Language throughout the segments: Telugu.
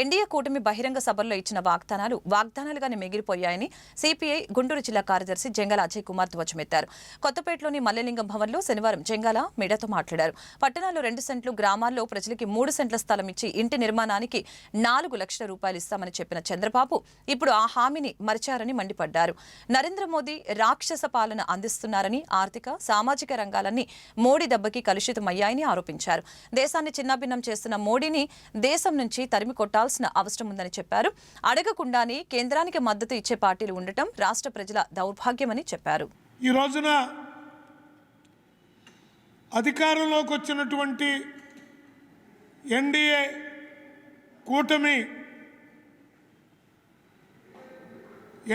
ఎన్డీఏ కూటమి బహిరంగ సభల్లో ఇచ్చిన వాగ్దానాలు వాగ్దానాలుగానే మిగిలిపోయాయని సిపిఐ గుంటూరు జిల్లా కార్యదర్శి జంగాల అజయ్ కుమార్ ధ్వజమెత్తారు. కొత్తపేటలోని మల్లెలింగం భవన్లో శనివారం జంగాల మీడియాతో మాట్లాడారు. పట్టణాల్లో రెండు సెంట్లు గ్రామాల్లో ప్రజలకి మూడు సెంట్ల స్థలం ఇచ్చి ఇంటి నిర్మాణానికి నాలుగు లక్షల రూపాయలు ఇస్తామని చెప్పిన చంద్రబాబు ఇప్పుడు ఆ హామీని మరిచారని మండిపడ్డారు. నరేంద్ర మోదీ రాక్షస పాలన అందిస్తున్నారని ఆర్థిక సామాజిక రంగాలన్నీ మోడీ దెబ్బకి కలుషితమయ్యాయని ఆరోపించారు. దేశాన్ని చిన్నాభిన్నం చేస్తున్న మోడీని దేశం నుంచి తరిమి కొట్టాల్సిన అవసరం ఉందని చెప్పారు. అడగకుండానే కేంద్రానికి మద్దతు ఇచ్చే పార్టీలు ఉండటం రాష్ట్ర ప్రజల దౌర్భాగ్యమని చెప్పారు. ఈ రోజున అధికారంలోకి వచ్చినటువంటి ఎన్డీఏ కూటమి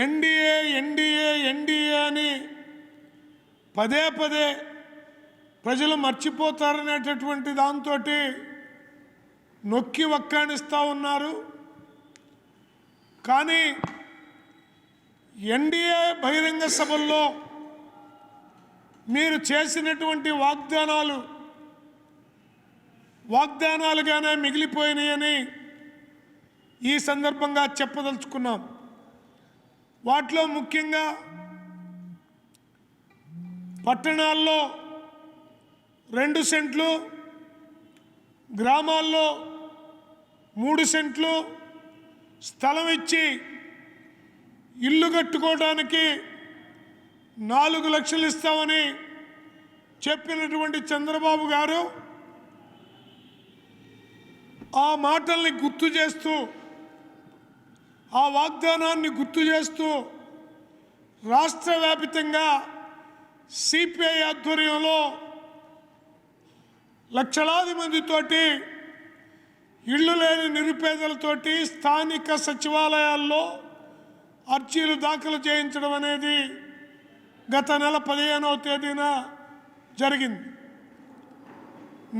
ఎన్డీఏ ఎన్డీఏ ఎన్డీఏ అని పదే పదే ప్రజలు మర్చిపోతారనేటటువంటి దాంతో నొక్కి వక్కాణిస్తూ ఉన్నారు. కానీ ఎన్డీఏ బహిరంగ సభల్లో మీరు చేసినటువంటి వాగ్దానాలు వాగ్దానాలుగానే మిగిలిపోయినాయని ఈ సందర్భంగా చెప్పదలుచుకున్నాం. వాటిలో ముఖ్యంగా పట్టణాల్లో రెండు సెంట్లు గ్రామాల్లో మూడు సెంట్లు స్థలం ఇచ్చి ఇల్లు కట్టుకోవడానికి నాలుగు లక్షలు ఇస్తామని చెప్పినటువంటి చంద్రబాబు గారు ఆ మాటల్ని గుర్తు చేస్తూ ఆ వాగ్దానాన్ని గుర్తు చేస్తూ రాష్ట్ర వ్యాపితంగా సిపిఐ ఆధ్వర్యంలో లక్షలాది మందితోటి ఇళ్ళు లేని నిరుపేదలతోటి స్థానిక సచివాలయాల్లో అర్జీలు దాఖలు చేయించడం అనేది గత నెల పదిహేనవ తేదీన జరిగింది.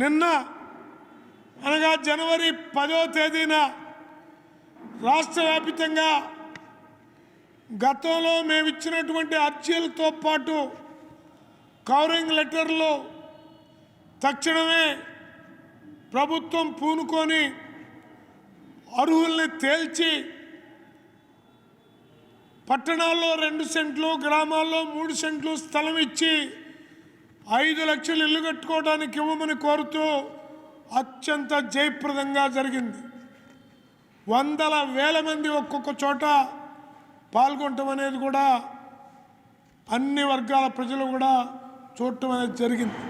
నిన్న అనగా జనవరి పదో తేదీన రాష్ట్ర వ్యాపితంగా గతంలో మేము ఇచ్చినటువంటి అర్జీలతో పాటు కవరింగ్ లెటర్లు తక్షణమే ప్రభుత్వం పూనుకొని అర్హుల్ని తేల్చి పట్టణాల్లో రెండు సెంట్లు గ్రామాల్లో మూడు సెంట్లు స్థలం ఇచ్చి ఐదు లక్షలు ఇల్లు కట్టుకోవడానికి ఇవ్వమని కోరుతూ అత్యంత జయప్రదంగా జరిగింది. వందల వేల మంది ఒక్కొక్క చోట పాల్గొనటం అనేది కూడా అన్ని వర్గాల ప్రజలు కూడా చూడటం అనేది జరిగింది.